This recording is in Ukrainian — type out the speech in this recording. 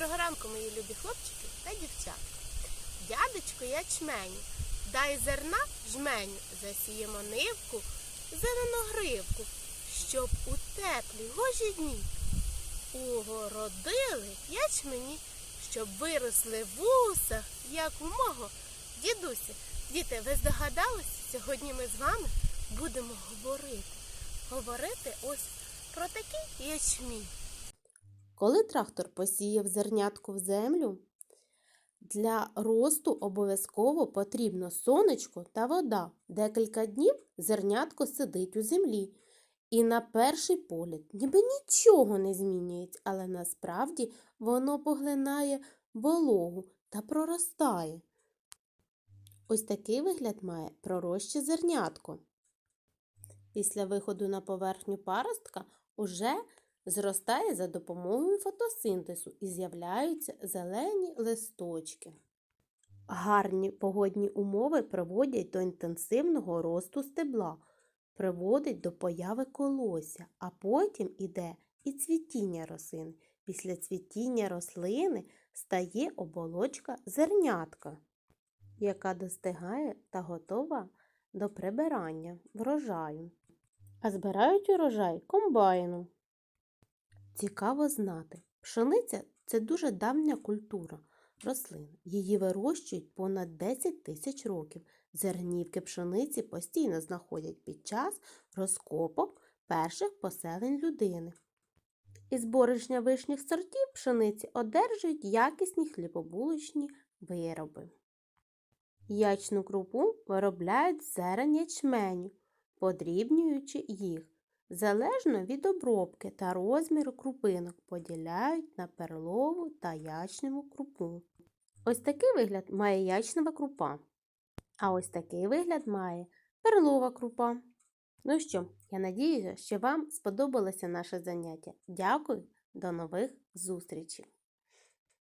Програмку, мої любі хлопчики та дівчатка. Дядечко ячменю, дай зерна жменю, засіємо нивку, зелену гривку, щоб у теплі гожі дні угородили ячмені, щоб виросли вуса, як у мого дідуся. Діти, ви здогадалися? Сьогодні ми з вами будемо говорити. Говорити ось про такий ячмінь. Коли трактор посіяв зернятку в землю, для росту обов'язково потрібно сонечко та вода. Декілька днів зернятко сидить у землі. І на перший погляд ніби нічого не змінюється, але насправді воно поглинає вологу та проростає. Ось такий вигляд має проросще зернятко. Після виходу на поверхню паростка уже зростає за допомогою фотосинтезу і з'являються зелені листочки. Гарні погодні умови приводять до інтенсивного росту стебла, приводить до появи колосся, а потім іде і цвітіння рослин. Після цвітіння рослини стає оболочка зернятка, яка достигає та готова до прибирання врожаю. А збирають урожай комбайном. Цікаво знати, пшениця це дуже давня культура рослин. Її вирощують понад 10 тисяч років. Зернівки пшениці постійно знаходять під час розкопок перших поселень людини. Із борошня вишніх сортів пшениці одержують якісні хлібобулочні вироби. Ячну крупу виробляють з зерен ячменю, подрібнюючи їх. Залежно від обробки та розміру крупинок поділяють на перлову та ячневу крупу. Ось такий вигляд має ячнева крупа. А ось такий вигляд має перлова крупа. Ну що, я надіюся, що вам сподобалося наше заняття. Дякую, до нових зустрічей!